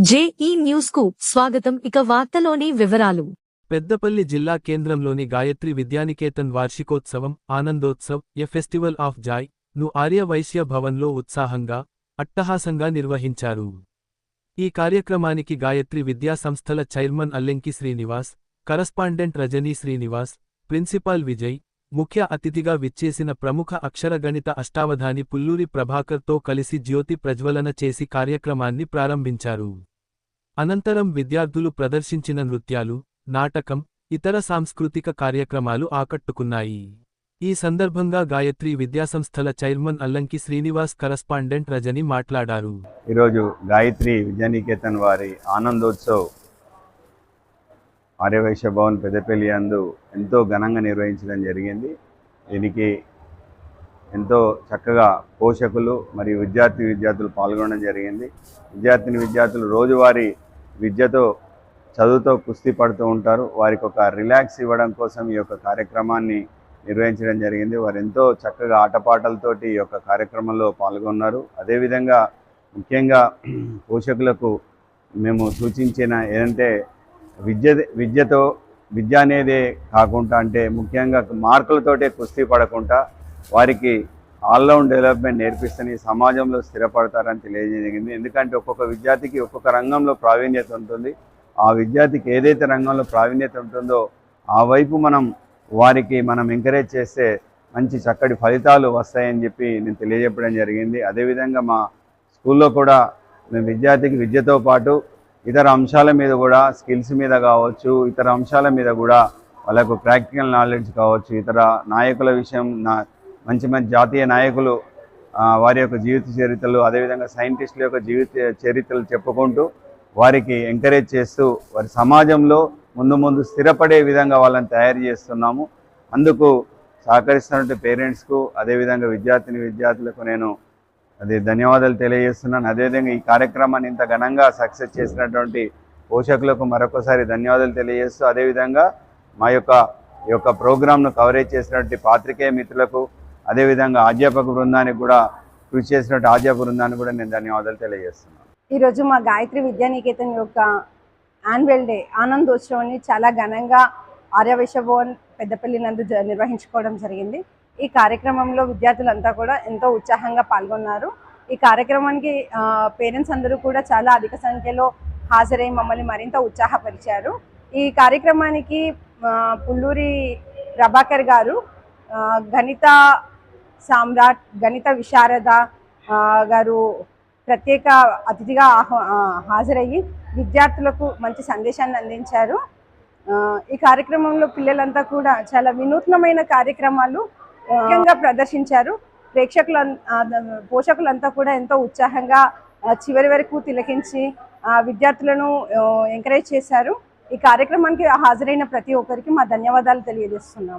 JEE న్యూస్కు స్వాగతం. ఇక వార్తలోని వివరాలు. పెద్దపల్లి జిల్లా కేంద్రంలోని గాయత్రి విద్యానికేతన్ వార్షికోత్సవం ఆనందోత్సవ్ ఎ ఫెస్టివల్ ఆఫ్ జాయ్ను ఆర్యవైశ్య భవన్లో ఉత్సాహంగా అట్టహాసంగా నిర్వహించారు. ఈ కార్యక్రమానికి గాయత్రి విద్యా సంస్థల chairman Allenki Srinivas correspondent Rajani Srinivas principal Vijay ముఖ్య అతిథిగా విచ్చేసిన ప్రముఖ అక్షరగణిత అష్టావధాని పుల్లూరి ప్రభాకర్తో కలిసి జ్యోతి ప్రజ్వలన చేసి కార్యక్రమాన్ని ప్రారంభించారు. అనంతరం విద్యార్థులు ప్రదర్శించిన నృత్యాలు నాటకం ఇతర సాంస్కృతిక కార్యక్రమాలు ఆకట్టుకున్నాయి. ఈ సందర్భంగా గాయత్రి విద్యాసంస్థల చైర్మన్ అల్లంకి శ్రీనివాస్ కరస్పాండెంట్ రజని మాట్లాడారు. ఈరోజు గాయత్రి విద్యానికేతన్ వారి ఆనందోత్సవ్ ఆర్యవైశ్య భవన్ పెద్దపల్లి అందు ఎంతో ఘనంగా నిర్వహించడం జరిగింది. దీనికి ఎంతో చక్కగా పోషకులు మరియు విద్యార్థి విద్యార్థులు పాల్గొనడం జరిగింది. విద్యార్థిని విద్యార్థులు రోజువారీ విద్యతో చదువుతో కుస్తీ పడుతూ ఉంటారు. వారికి ఒక రిలాక్స్ ఇవ్వడం కోసం ఈ యొక్క కార్యక్రమాన్ని నిర్వహించడం జరిగింది. వారు ఎంతో చక్కగా ఆటపాటలతోటి ఈ యొక్క కార్యక్రమంలో పాల్గొన్నారు. అదేవిధంగా ముఖ్యంగా పోషకులకు మేము సూచించిన ఏంటంటే విద్య విద్యతో విద్య అనేదే కాకుండా అంటే ముఖ్యంగా మార్కులతోటే కుస్తీ పడకుండా వారికి ఆల్రౌండ్ డెవలప్మెంట్ నేర్పిస్తేనే సమాజంలో స్థిరపడతారని తెలియజేయగలిగింది ఎందుకంటే ఒక్కొక్క విద్యార్థికి ఒక్కొక్క రంగంలో ప్రావీణ్యత ఉంటుంది. ఆ విద్యార్థికి ఏదైతే రంగంలో ప్రావీణ్యత ఉంటుందో ఆ వైపు మనం వారికి మనం ఎంకరేజ్ చేస్తే మంచి చక్కటి ఫలితాలు వస్తాయని చెప్పి నేను తెలియజెప్పడం జరిగింది. అదేవిధంగా మా స్కూల్లో కూడా మేము విద్యార్థికి విద్యతో పాటు ఇతర అంశాల మీద కూడా స్కిల్స్ మీద కావచ్చు ఇతర అంశాల మీద కూడా వాళ్ళకు ప్రాక్టికల్ నాలెడ్జ్ కావచ్చు ఇతర నాయకుల విషయం నా మంచి మంచి జాతీయ నాయకులు వారి యొక్క జీవిత చరిత్రలు అదేవిధంగా సైంటిస్టుల యొక్క జీవిత చరిత్రలు చెప్పుకుంటూ వారికి ఎంకరేజ్ చేస్తూ వారి సమాజంలో ముందు ముందు స్థిరపడే విధంగా వాళ్ళని తయారు చేస్తున్నాము. అందుకు సహకరిస్తున్నటువంటి పేరెంట్స్కు అదేవిధంగా విద్యార్థిని విద్యార్థులకు నేను అది ధన్యవాదాలు తెలియజేస్తున్నాను. అదేవిధంగా ఈ కార్యక్రమాన్ని ఇంత ఘనంగా సక్సెస్ చేసినటువంటి పోషకులకు మరొకసారి ధన్యవాదాలు తెలియజేస్తూ అదేవిధంగా మా యొక్క ఈ యొక్క ప్రోగ్రామ్ను కవరేజ్ చేసినటువంటి పాత్రికేయ మిత్రులకు అదేవిధంగా అధ్యాపక బృందానికి కూడా కృషి చేసినట్టు అధ్యాపక బృందానికి కూడా నేను ధన్యవాదాలు తెలియజేస్తున్నాను. ఈరోజు మా గాయత్రి విద్యానికేతన్ యొక్క యాన్యువల్ డే ఆనందోత్సవాన్ని చాలా ఘనంగా ఆర్యవైశ్య భవన్ పెద్దపల్లి నందు జ- నిర్వహించుకోవడం జరిగింది. ఈ కార్యక్రమంలో విద్యార్థులంతా కూడా ఎంతో ఉత్సాహంగా పాల్గొన్నారు. ఈ కార్యక్రమానికి పేరెంట్స్ అందరూ కూడా చాలా అధిక సంఖ్యలో హాజరై మమ్మల్ని మరింత ఉత్సాహపరిచారు. ఈ కార్యక్రమానికి పుల్లూరి ప్రభాకర్ గారు గణిత సామ్రాట్ గణిత విశారద గారు ప్రత్యేక అతిథిగా హాజరయ్యి విద్యార్థులకు మంచి సందేశాన్ని అందించారు. ఈ కార్యక్రమంలో పిల్లలంతా కూడా చాలా వినూత్నమైన కార్యక్రమాలు ముఖ్యంగా ప్రదర్శించారు. ప్రేక్షకులు పోషకులంతా కూడా ఎంతో ఉత్సాహంగా చివరి వరకు తిలకించి ఆ, విద్యార్థులను ఎంకరేజ్ చేశారు. ఈ కార్యక్రమానికి హాజరైన ప్రతి ఒక్కరికి మా ధన్యవాదాలు తెలియజేస్తున్నాము